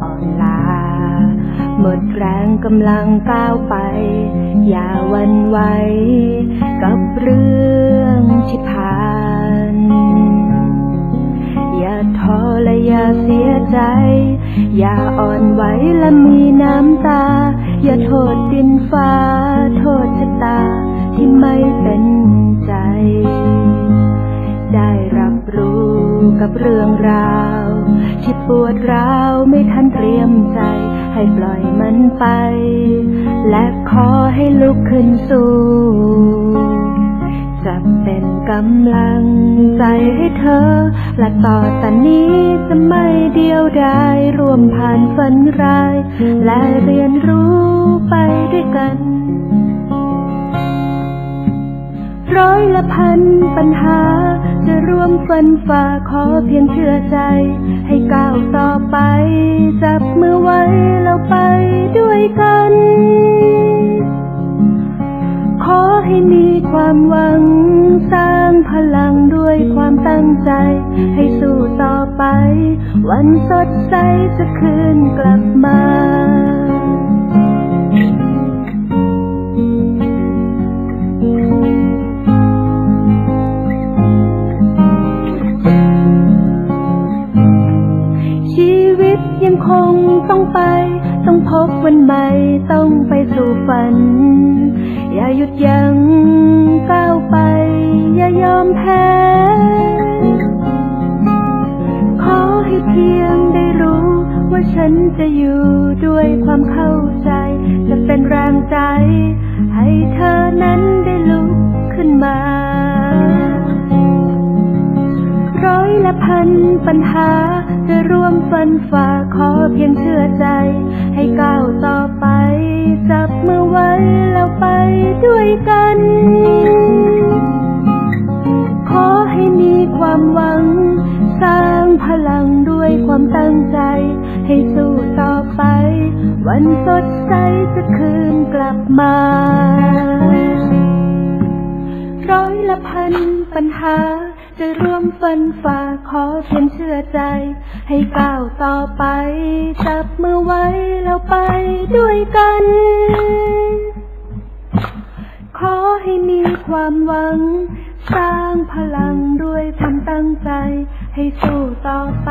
ให้เราอ่อนล้า หมดแรงกำลังก้าวไป อย่าวันไหวกับเรื่องที่ผ่าน อย่าท้อและอย่าเสียใจ อย่าอ่อนไหวและมีน้ำตา อย่าโทษดินฟ้า โทษชะตาที่ไม่เป็นใจ ได้รับรู้กับเรื่องราว ที่ปวดร้าวไม่ทันเตรียมใจ ให้ปล่อยมันไป และขอให้ลุกขึ้นสู้จะเป็นกำลังใจให้เธอ และต่อแต่นี้จะไม่เดียวดายร่วมผ่านฝันร้าย และเรียนรู้ไปด้วยกัน ร้อยละพันปัญหา ควันฝ่าขอเพียงเชื่อใจ ให้ก้าวต่อไป จับมือไว้แล้วไปด้วยกัน ขอให้มีความหวัง สร้างพลังด้วยความตั้งใจ ให้สู้ต่อไป วันสดใสจะคืนกลับมา คงต้องไป ต้องพบวันใหม่ต้องไปสู่ฝัน อย่าหยุดยัง้งก้าวไป อย่ายอมแพ้ ขอให้เพียงได้รู้ ว่าฉันจะอยู่ด้วยความเข้าใจ จะเป็นแรงใจ ให้เธอนั้นได้ลุกขึ้นมา พันปัญหา จะร่วมฟันฝ่าขอเพียงเชื่อใจ ให้ก้าวต่อไป จับมือไว้แล้วไปด้วยกัน ขอให้มีความหวัง สร้างพลังด้วยความตั้งใจ ให้สู้ต่อไป วันสดใสจะคืนกลับมาร้อยละพันปัญหา จะร่วมฟันฝ่าขอเพียงเชื่อใจ ให้ก้าวต่อไป จับมือไว้แล้วไปด้วยกัน ขอให้มีความหวัง สร้างพลังด้วยความตั้งใจ ให้สู้ต่อไป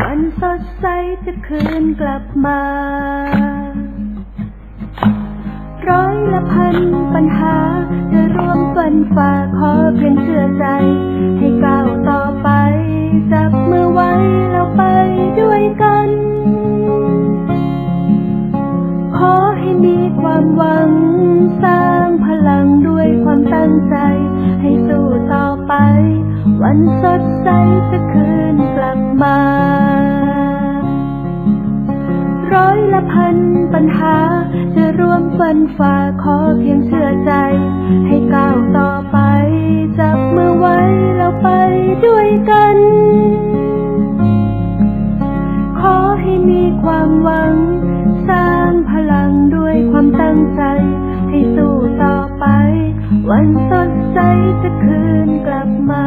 วันสดใสจะคืนกลับมา พันปัญหา จะร่วมฟันฝ่าขอเพียงเชื่อใจ ให้ก้าวต่อไป จับมือไว้แล้วไปด้วยกัน ขอให้มีความหวัง สร้างพลังด้วยความตั้งใจ ให้สู้ต่อไป วันสดใสจะคืนกลับมาร้อยละพันปัญหาจะ วมฟันฝ่าขอเพียงเชื่อใจ ให้ก้าวต่อไป จับมือไว้แล้วไปด้วยกัน ขอให้มีความหวัง สร้างพลังด้วยความตั้งใจ ให้สู้ต่อไป วันสดใสจะคืนกลับมา